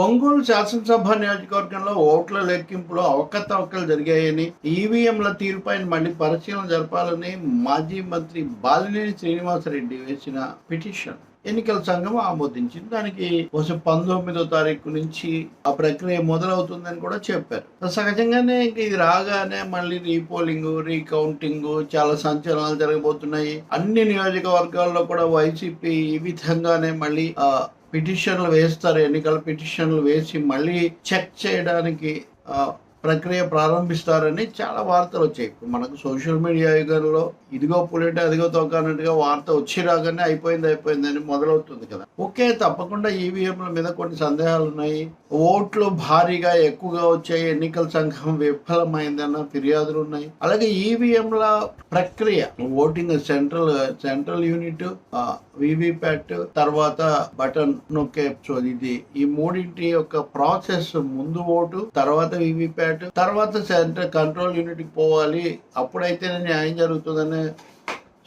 ఒంగోలు శాసనసభ నియోజకవర్గంలో ఓట్ల లెక్కింపులో అవకతవకలు జరిగాయని ఈవీఎంల తీరుపైన మళ్ళీ పరిశీలన జరపాలని మాజీ మంత్రి బాలినేని శ్రీనివాసరెడ్డి వేసిన పిటిషన్ ఎన్నికల సంఘం ఆమోదించింది. దానికి బహుశా పంతొమ్మిదో తారీఖు నుంచి ఆ ప్రక్రియ మొదలవుతుందని కూడా చెప్పారు. సహజంగానే ఇంక ఇది రాగానే మళ్ళీ రీపోలింగ్ రీకౌంటింగ్ చాలా సంచలనాలు జరగబోతున్నాయి. అన్ని నియోజకవర్గాల్లో కూడా వైసీపీ ఈ విధంగానే మళ్ళీ పిటిషన్లు వేస్తారు ఎన్నికల పిటిషన్లు వేసి మళ్ళీ చెక్ చేయడానికి ప్రక్రియ ప్రారంభిస్తారని చాలా వార్తలు వచ్చాయి. మనకు సోషల్ మీడియా యుగంలో ఇదిగో పులిటో అదిగో తోక అన్నట్టుగా వార్త వచ్చి రాగానే అయిపోయింది అయిపోయింది అని మొదలవుతుంది కదా. ఓకే తప్పకుండా ఈవీఎంల మీద కొన్ని సందేహాలు ఉన్నాయి. ఓట్లు భారీగా ఎక్కువగా వచ్చాయి. ఎన్నికల సంఘం విఫలమైందన్న ఫిర్యాదులు ఉన్నాయి. అలాగే ఈవీఎంల ప్రక్రియ voting central central unit VVPAT తర్వాత బటన్ నొక్కే ఇది ఈ మూడింటి యొక్క ప్రాసెస్ ముందు ఓటు తర్వాత వివిప్యాట్ తర్వాత సెంట్రల్ కంట్రోల్ యూనిట్కి పోవాలి. అప్పుడైతేనే న్యాయం జరుగుతుందనే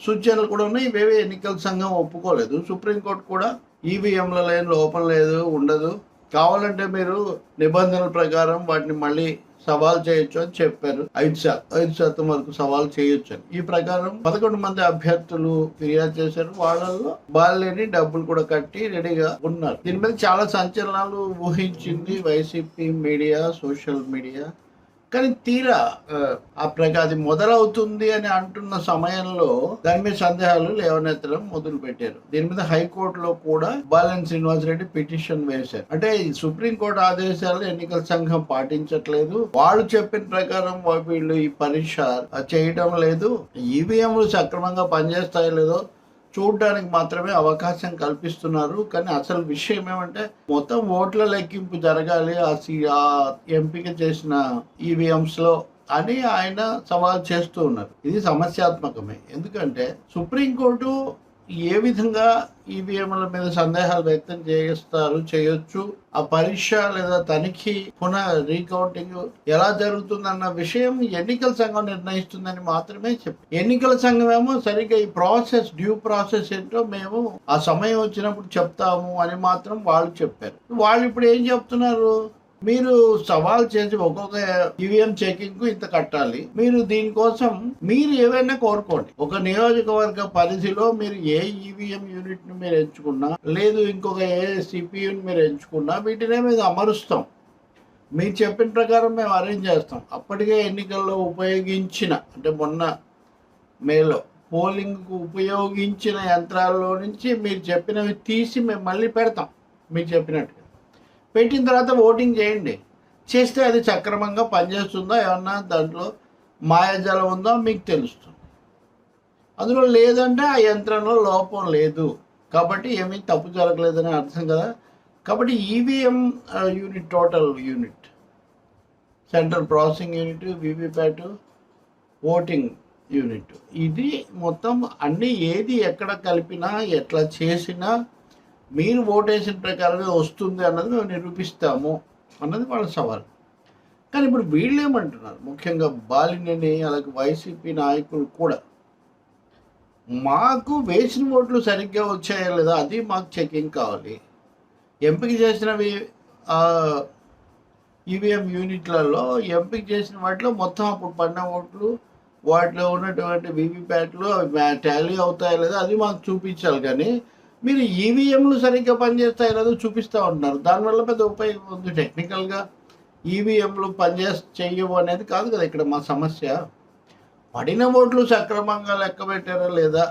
సూచనలు కూడా ఉన్నాయి. ఇవేవి ఎన్నికల సంఘం ఒప్పుకోలేదు. సుప్రీంకోర్టు కూడా ఈవీఎంల లేని లోపం లేదు ఉండదు. కావాలంటే మీరు నిబంధనల ప్రకారం వాటిని మళ్ళీ సవాల్ చేయొచ్చు అని చెప్పారు. ఐదు శాతం ఐదు శాతం వరకు సవాల్ చేయొచ్చు అని. ఈ ప్రకారం పదకొండు మంది అభ్యర్థులు ఫిర్యాదు చేశారు. వాళ్ళల్లో బాలేని డబ్బులు కూడా కట్టి రెడీగా ఉన్నారు. దీని మీద చాలా సంచలనాలు ఊహించింది వైసీపీ మీడియా సోషల్ మీడియా. కానీ తీరా ఆ, ఆ ప్రక అది మొదలవుతుంది అని అంటున్న సమయంలో దాని మీద సందేహాలు లేవనెత్తడం మొదలు పెట్టారు దీని మీద హైకోర్టులో కూడా బాలన్ శ్రీనివాస్ రెడ్డి పిటిషన్ వేశారు. అంటే ఈ సుప్రీంకోర్టు ఆదేశాలు ఎన్నికల సంఘం పాటించట్లేదు. వాళ్ళు చెప్పిన ప్రకారం వీళ్ళు ఈ పరీక్ష చేయటం చేయడం లేదు ఈవీఎంలు సక్రమంగా పనిచేస్తాయో లేదో చూడడానికి మాత్రమే అవకాశం కల్పిస్తున్నారు. కానీ అసలు విషయం ఏమంటే మొత్తం ఓట్ల లెక్కింపు జరగాలి ఆ ఎంపిక చేసిన ఈవీఎంస్లో అని ఆయన సవాల్ చేస్తూ ఉన్నారు. ఇది సమస్యాత్మకమే. ఎందుకంటే సుప్రీంకోర్టు ఏ విధంగా ఈవీఎంల మీద సందేహాలు వ్యక్తం చేస్తారు చేయొచ్చు ఆ పరీక్ష లేదా తనిఖీ పునః రీకౌంటింగ్ ఎలా జరుగుతుందన్న విషయం ఎన్నికల సంఘం నిర్ణయిస్తుందని మాత్రమే చెప్పి ఎన్నికల సంఘం ఏమో సరిగ్గా ఈ ప్రాసెస్ డ్యూ ప్రాసెస్ ఏంటో మేము ఆ సమయం వచ్చినప్పుడు చెప్తాము అని మాత్రం వాళ్ళు చెప్పారు. వాళ్ళు ఇప్పుడు ఏం చెప్తున్నారు? మీరు సవాల్ చేసి ఒక్కొక్క ఈవీఎం చెకింగ్కు ఇంత కట్టాలి. మీరు దీనికోసం మీరు ఏవైనా కోరుకోండి. ఒక నియోజకవర్గ పరిధిలో మీరు ఏ ఈవీఎం యూనిట్ను మీరు ఎంచుకున్నా లేదు ఇంకొక ఏ సిపియుని మీరు ఎంచుకున్నా వీటినే మీద అమరుస్తాం. మీరు చెప్పిన ప్రకారం మేము అరేంజ్ చేస్తాం. అప్పటికే ఎన్నికల్లో ఉపయోగించిన అంటే మొన్న మేలో పోలింగ్కు ఉపయోగించిన యంత్రాల్లో నుంచి మీరు చెప్పినవి తీసి మేము మళ్ళీ పెడతాం. మీరు చెప్పినట్టుగా. పెట్టిన తర్వాత ఓటింగ్ చేయండి. చేస్తే అది సక్రమంగా పనిచేస్తుందా ఏమన్నా? దాంట్లో మాయాజలం ఉందో? మీకు తెలుస్తుంది. అందులో లేదంటే ఆ యంత్రంలో లోపం లేదు. కాబట్టి ఏమీ తప్పు జరగలేదని అర్థం కదా? కాబట్టి EVM unit total unit central processing unit VVPAT voting unit ఇది మొత్తం అన్ని ఏది ఎక్కడ కలిపినా ఎట్లా చేసినా మీరు ఓటేసిన ప్రకారమే వస్తుంది అన్నది మేము నిరూపిస్తాము అన్నది వాళ్ళ సవాల్. కానీ ఇప్పుడు వీళ్ళు ఏమంటున్నారు ముఖ్యంగా బాలినేని అలాగే వైసీపీ నాయకులు కూడా. మాకు వేసిన ఓట్లు సరిగ్గా వచ్చాయా లేదా అది మాకు చెకింగ్ కావాలి. ఎంపిక చేసినవి ఈవీఎం యూనిట్లలో ఎంపిక చేసిన వాటిలో మొత్తం అప్పుడు పడిన ఓట్లు వాటిలో ఉన్నటువంటి వీవీప్యాట్లు అవి టాలీ అవుతాయా లేదా అది మాకు చూపించాలి. కానీ మీరు ఈవీఎంలు సరిగ్గా పనిచేస్తాయో లేదో చూపిస్తూ ఉంటున్నారు దానివల్ల పెద్ద ఉపయోగం ఉంది టెక్నికల్గా ఈవీఎంలు పనిచే చెయ్యవు అనేది కాదు కదా ఇక్కడ మా సమస్య. పడిన ఓట్లు సక్రమంగా లెక్క పెట్టారా లేదా?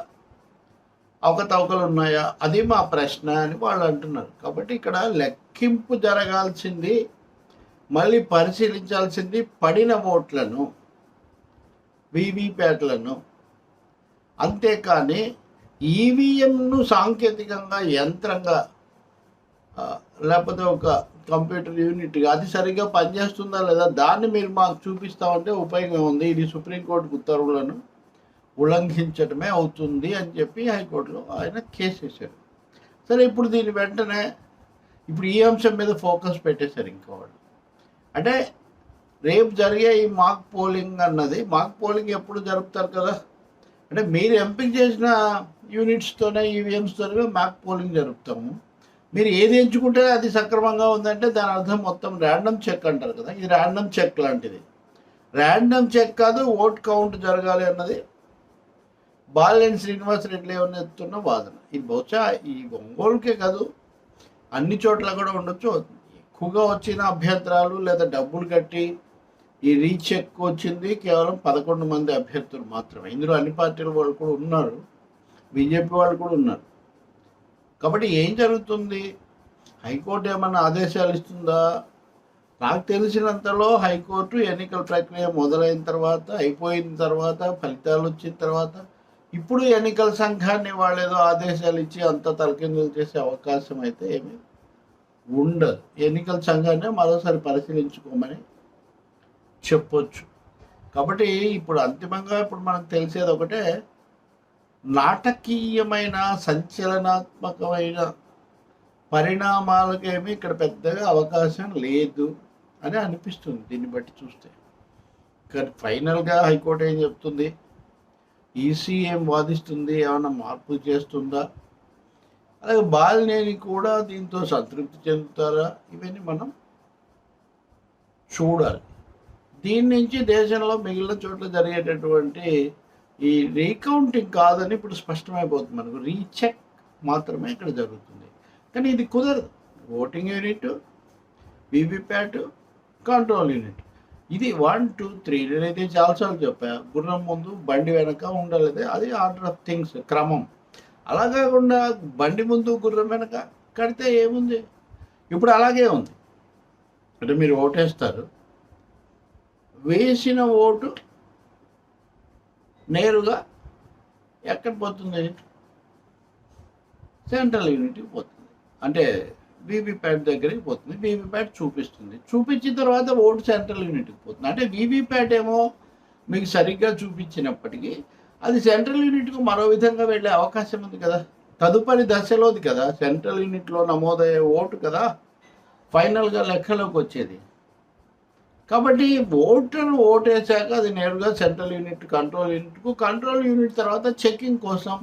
అవకతవకలు ఉన్నాయా? అది మా ప్రశ్న అని వాళ్ళు అంటున్నారు. కాబట్టి ఇక్కడ లెక్కింపు జరగాల్సింది మళ్ళీ పరిశీలించాల్సింది పడిన ఓట్లను వీవీప్యాట్లను అంతేకాని ఈవీఎంను సాంకేతికంగా యంత్రంగా లేకపోతే ఒక కంప్యూటర్ యూనిట్గా అది సరిగ్గా పనిచేస్తుందా లేదా దాన్ని మీరు మాకు చూపిస్తామంటే ఉపయోగం ఉంది. ఇది సుప్రీంకోర్టు ఉత్తర్వులను ఉల్లంఘించడమే అవుతుంది అని చెప్పి హైకోర్టులో ఆయన కేసు వేశారు. సరే ఇప్పుడు దీని వెంటనే ఇప్పుడు ఈ అంశం మీద ఫోకస్ పెట్టేశారు ఇంకోవాళ్ళు అంటే రేపు జరిగే ఈ మాక్ పోలింగ్ అన్నది మాక్ పోలింగ్ ఎప్పుడు జరుపుతారు కదా? అంటే మీరు ఎంపిక చేసిన యూనిట్స్తోనే ఈవీఎంస్తోనే మాక్ పోలింగ్ జరుపుతాము. మీరు ఏది ఎంచుకుంటే అది సక్రమంగా ఉందంటే దాని అర్థం మొత్తం ర్యాండమ్ చెక్ అంటారు కదా. ఇది ర్యాండమ్ చెక్ లాంటిది. ర్యాండమ్ చెక్ కాదు ఓట్ కౌంట్ జరగాలి అన్నది బాలినేని శ్రీనివాస్ రెడ్డి ఎత్తున్న వాదన. ఇది బహుశా ఈ ఒంగోలుకే కాదు అన్ని చోట్ల కూడా ఉండొచ్చు. ఎక్కువగా వచ్చిన అభ్యంతరాలు లేదా డబ్బులు కట్టి ఈ రీచ్ ఎక్కువ వచ్చింది కేవలం పదకొండు మంది అభ్యర్థులు మాత్రమే. ఇందులో అన్ని పార్టీల వాళ్ళు కూడా ఉన్నారు. బీజేపీ వాళ్ళు కూడా ఉన్నారు. కాబట్టి ఏం జరుగుతుంది? హైకోర్టు ఏమైనా ఆదేశాలు ఇస్తుందా? నాకు తెలిసినంతలో హైకోర్టు ఎన్నికల ప్రక్రియ మొదలైన తర్వాత అయిపోయిన తర్వాత ఫలితాలు వచ్చిన తర్వాత ఇప్పుడు ఎన్నికల సంఘాన్ని వాళ్ళు ఏదో ఆదేశాలు ఇచ్చి అంత తలకిందులు చేసే అవకాశం అయితే ఏమీ ఉండదు. ఎన్నికల సంఘాన్ని మరోసారి పరిశీలించుకోమని చెప్పొచ్చు. కాబట్టి ఇప్పుడు అంతిమంగా ఇప్పుడు మనకు తెలిసేది ఒకటే నాటకీయమైన సంచలనాత్మకమైన పరిణామాలకేమీ ఇక్కడ పెద్దగా అవకాశం లేదు అని అనిపిస్తుంది దీన్ని బట్టి చూస్తే. కానీ ఫైనల్గా హైకోర్టు ఏం చెప్తుంది? ఈసీ ఏం వాదిస్తుంది ఏమైనా మార్పు చేస్తుందా? అలాగే బాలినేని కూడా దీంతో సంతృప్తి చెందుతారా? ఇవన్నీ మనం చూడాలి. దీని నుంచి దేశంలో మిగిలిన చోట్ల జరిగేటటువంటి ఈ రీకౌంటింగ్ కాదని ఇప్పుడు స్పష్టమైపోతుంది మనకు. రీచెక్ మాత్రమే ఇక్కడ జరుగుతుంది. కానీ ఇది కుదరదు. Voting unit VVPAT control unit. ఇది వన్ టూ త్రీ నేనైతే చాలాసార్లు చెప్పా. గుర్రం ముందు బండి వెనక ఉండలేదు. అది ఆర్డర్ ఆఫ్ థింగ్స్ క్రమం. అలా కాకుండా బండి ముందు గుర్రం వెనక కడితే ఏముంది? ఇప్పుడు అలాగే ఉంది. అంటే మీరు ఓటేస్తారు. వేసిన ఓటు నేరుగా ఎక్కడ పోతుంది? సెంట్రల్ యూనిట్కి పోతుంది. అంటే వీవీప్యాట్ దగ్గరికి పోతుంది. వీవీప్యాట్ చూపిస్తుంది. చూపించిన తర్వాత ఓటు సెంట్రల్ యూనిట్కి పోతుంది. అంటే వీవీప్యాట్ ఏమో మీకు సరిగ్గా చూపించినప్పటికీ అది సెంట్రల్ యూనిట్కు మరో విధంగా వెళ్ళే అవకాశం ఉంది కదా. తదుపరి దశలోది కదా. సెంట్రల్ యూనిట్లో నమోదయ్యే ఓటు కదా. ఫైనల్గా లెక్కలోకి వచ్చేది. కాబట్టి ఓటర్ వేసాక అది నేరుగా సెంట్రల్ యూనిట్ కంట్రోల్ యూనిట్కు కంట్రోల్ యూనిట్ తర్వాత చెకింగ్ కోసం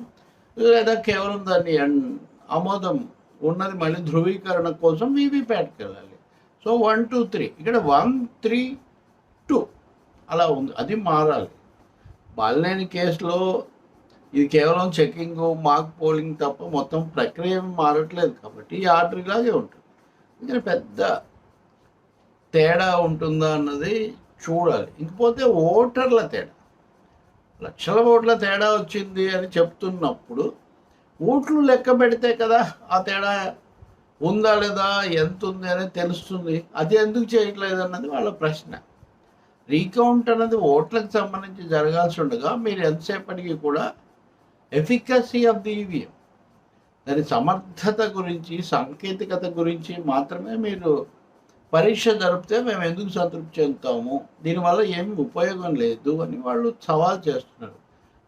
లేదా కేవలం దాన్ని ఆమోదం ఉన్నది మళ్ళీ ధృవీకరణ కోసం వీవీప్యాట్కి వెళ్ళాలి. So one two three. ఇక్కడ వన్ త్రీ టూ అలా ఉంది. అది మారాలి. బాలినేని కేసులో ఇది కేవలం చెక్కింగ్ మాక్ పోలింగ్ తప్ప మొత్తం ప్రక్రియ మారట్లేదు కాబట్టి ఈ ఆర్డర్ ఇలాగే ఉంటుంది. ఇక్కడ పెద్ద తేడా ఉంటుందా అన్నది చూడాలి. ఇంకపోతే ఓటర్ల తేడా. లక్షల ఓట్ల తేడా వచ్చింది అని చెప్తున్నప్పుడు ఓట్లు లెక్క పెడితే కదా ఆ తేడా ఉందా లేదా ఎంత ఉంది అనేది తెలుస్తుంది. అది ఎందుకు చేయట్లేదు అన్నది వాళ్ళ ప్రశ్న. రీకౌంట్ అన్నది ఓట్లకు సంబంధించి జరగాల్సి ఉండగా మీరు ఎంతసేపటికి కూడా ఎఫికసీ ఆఫ్ ది ఈవీఎం దాని సమర్థత గురించి సాంకేతికత గురించి మాత్రమే మీరు పరీక్ష జరిపితే మేము ఎందుకు సంతృప్తి చెందుతాము? దీనివల్ల ఏమి ఉపయోగం లేదు అని వాళ్ళు సవాల్ చేస్తున్నారు.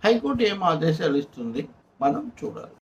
హైకోర్టు ఏం ఆదేశాలు ఇస్తుంది? మనం చూడాలి.